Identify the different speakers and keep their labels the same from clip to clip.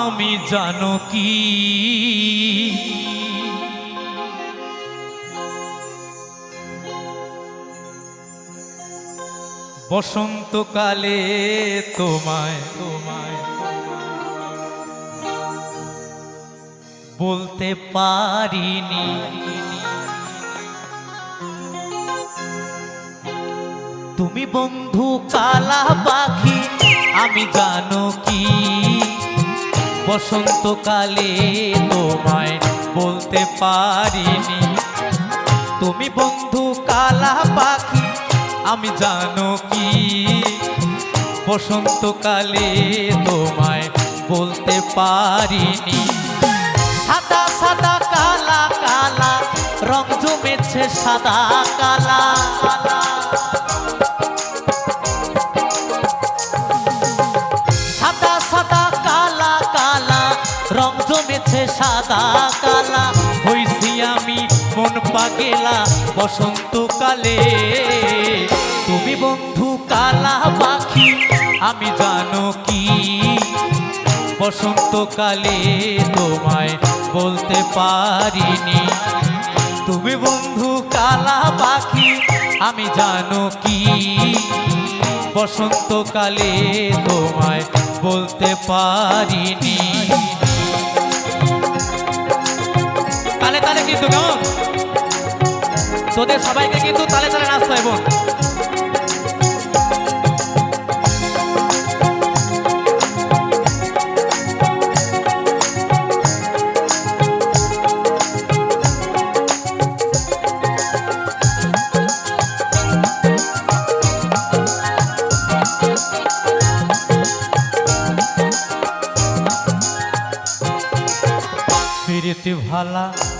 Speaker 1: আমি জানো কি? বসন্তকালে তোমায় তোমায় বলতে পারিনি। তুমি বন্ধু কালা পাখি, আমি জানো কি? বসন্তকালে তোমায় বলতে পারিনি। তুমি বন্ধু কালা পাখি, আমি জানো কি? বসন্তকালে তোমায় বলতে পারিনি। সাদা সাদা, কালা কালা, রং জমেছে সাদা, কালা সাদা কালা, হইছি আমি মন পাগেলা, বসন্তকালে। তুমি বন্ধু কালা পাখি, আমি জানো কি? বসন্তকালে তোমায় বলতে পারিনি। তুমি বন্ধু কালা পাখি, আমি জানো কি? বসন্তকালে তোমায় বলতে পারিনি। তালে তালে কিন্তু কেমন? তোদের সবাইকে কিন্তু তালে তালে নাচতে হয় ভালা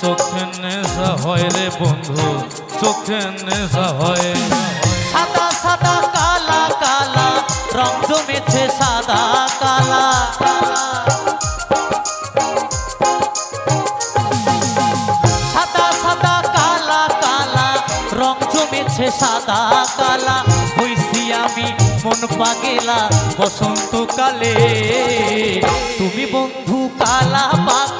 Speaker 1: চোখে নেশা হয় রে বন্ধু, চোখে নেশা হয়। সাদা সাদা, কালা কালা, রং জমেছে সাদা, কালা। সাদা সাদা, কালা কালা, রং জমেছে সাদা, কালা। হইছি আমি মন পাগেলা, বসন্তকালে। তুমি বন্ধু কালা পাখি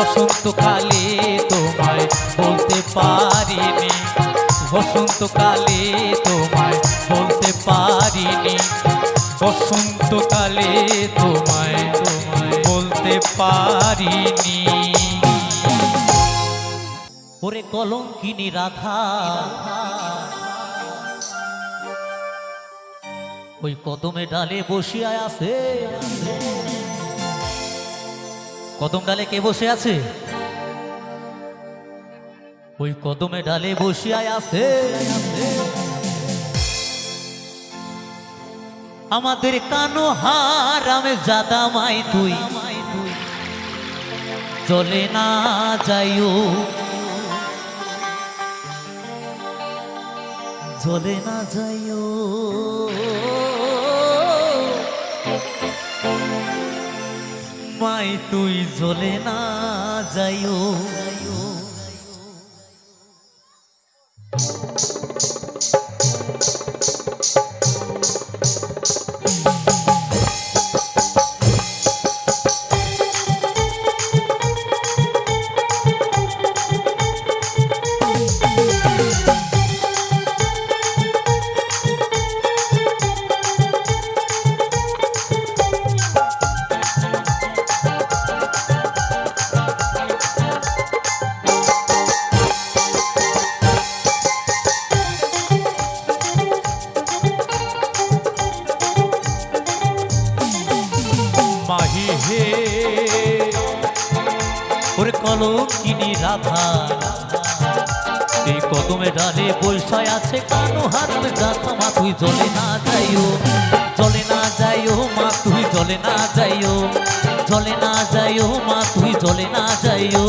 Speaker 1: বসন্তকালে তোমায় বলতে পারিনি। বসন্তকালে তোমায় বলতে পারিনি। বসন্তকালে তোমায় তোমায় বলতে পারিনি। ওরে কলঙ্কিনী রাধা, ওই কদমে ডালে বসিয়া আছে। কদম ডালে কে বসে আছে? ওই কদমে ডালে বসিয়া আছে। আমাদের কানো হারামে জাদা মাই তুই। চলে না যাইও। চলে না যাইও। মাই তুই জ্বলে না যাইও। ওরে কলঙ্কিনী রাধা। এই কদমে ডালে বৈশায় আছে কানো হাত গাথা, মা তুই জলে না যাইও, জলে না যাইও, মা তুই জলে না যাইও, জলে না যাইও, মা তুই জলে না যাইও।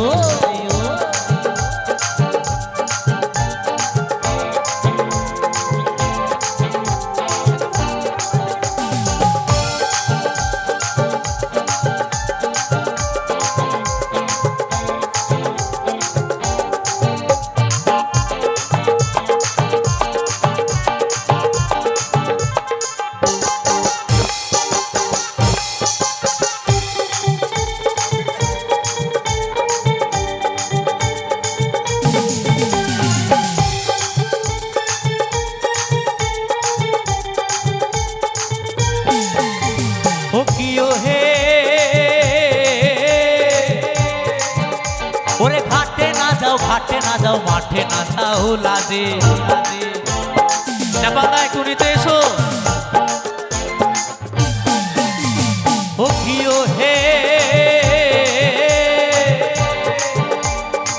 Speaker 1: যাও ঘাটে না যাও মাঠে না যাও লাজে নেপালায় কুড়িতে এসো ও কিও হে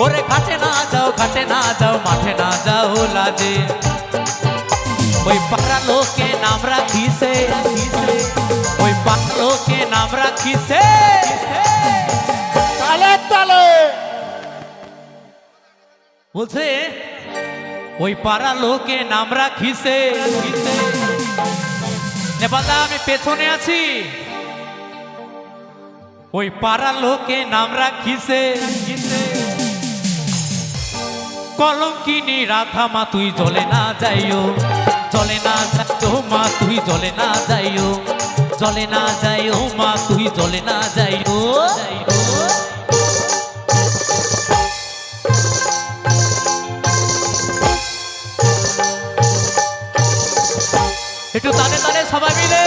Speaker 1: ওরে ঘাটে না যাও ঘাটে না যাও মাঠে না যাও লাজে ওই পাড়া লোকে নাম রাখিছে ওই পাড়া লোকে নাম রাখিছে বলছে, ওই পাড়া লোকে নাম রাখিছে নেপালদা, আমি পেছনে আছি। ওই পাড়া লোকে নাম রাখিছে কলঙ্কিনী রাধা মা, তুই জলে না যাইও। জলে না যাইও মা, তুই জলে না যাইও। জলে না যাইও মা, তুই জলে না যাইও যাইও। একটু তাদের তাদের সবাই মিলে।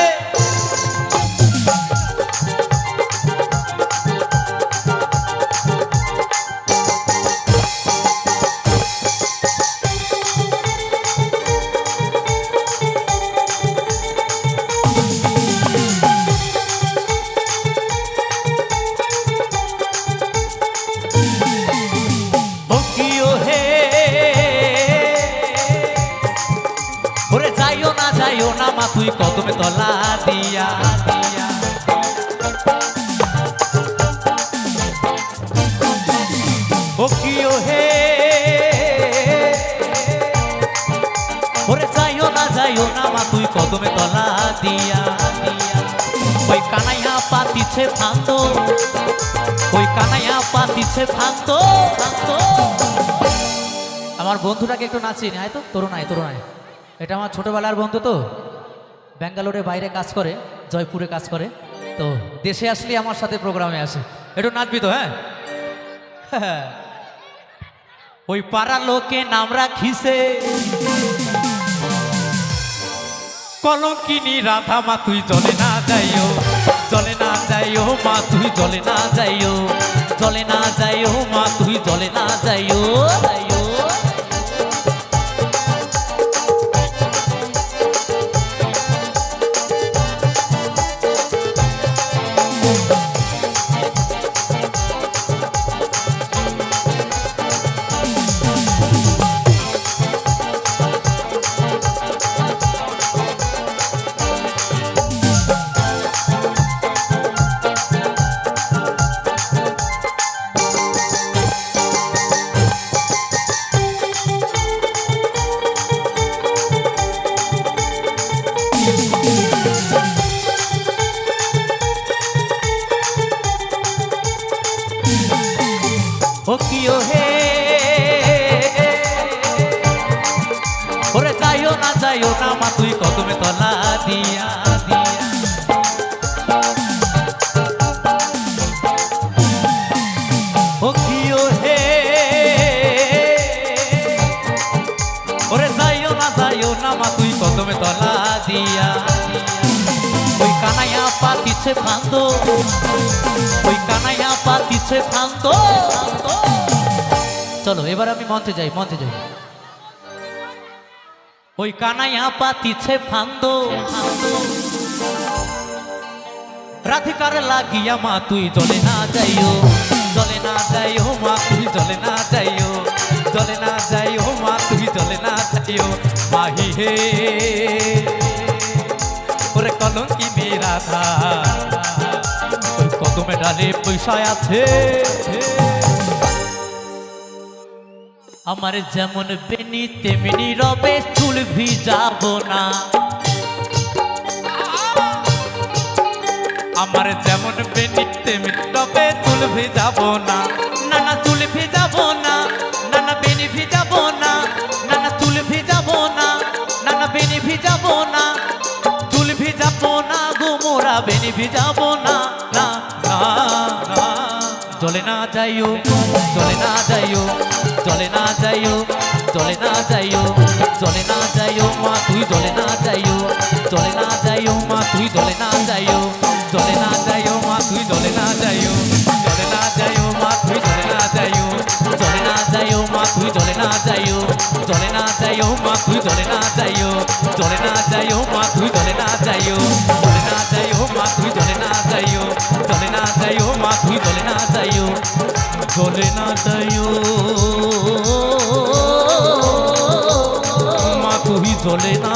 Speaker 1: মা তুই কদমে তলা দিয়া। ওই কানাইয়া পাতিছে ফান্ত ওই কানাইয়া পাতিছে ফান্ত আমার বন্ধুটাকে একটু নাচিয়ে নি তো? তরুণ আয় তরুণ আয়। এটা আমার ছোটোবেলার বন্ধু তো। ব্যাঙ্গালোরে বাইরে কাজ করে, জয়পুরে কাজ করে। তো দেশে আসলে আমার সাথে প্রোগ্রামে আসে। একটু নাচবি তো হ্যাঁ। ওই পাড়ার লোকে নাম রাখিছে। কলঙ্কিনী রাধা, মা, তুই জলে না যাইও। জলে না যাইও, মা, তুই জলে না যাইও। জলে না যাইও, মা, তুই জলে না যাইও। ও কিও হে। ওরে যাইও না যাইও না, মা, তুই কদমে তলা দিয়া দিয়া। ও কিও হে। ওরে যাইও না যাইও না, মা, তুই কদমে তলা দিয়া ওই কানাইয়া পাতিছে ফান্দ ওই কানাইয়া পাতিছে চলো, এবার আমি মঞ্চে যাই মঞ্চে যাই। ওই কানাইয়া পাতিছে ফান্দ। রাধিকার লাগিয়া মা, তুই জলে না যাইও, জলে না যাইও মা, তুই জলে না যাইও, জলে না যাইও মা, তুই জলে না যাইও, মাহি হে। ওরে কলঙ্কি মেয়ে রাধা। কদমে ডালে পয়সা আছে আমার যেমন বেনি তেমনি রবে চুল ভিজাবো না আমার যেমন বেনি তেমনি রবে চুল ভিজাবো না না না চুল ভিজাবো না না না বেনি ভিজাবো না না না চুল ভিজাবো না না না বেনি ভিজাবো না চুল ভিজাবো না গোমোরা বেনি ভিজাবো না চলে না যাইও চলে না যাইও চলে না যাইও চলে না যাইও চলে না যাইও মা তুই চলে না যাইও চলে না যাইও মা তুই চলে না যাইও চলে না যাইও মা তুই চলে না যাইও চলে না যাইও মা তুই চলে না যাইও চলে না যাইও মা তুই চলে না যাইও চলে না যাইও মা তুই চলে না যাইও হবে না তাইও। মা তুমি চলে না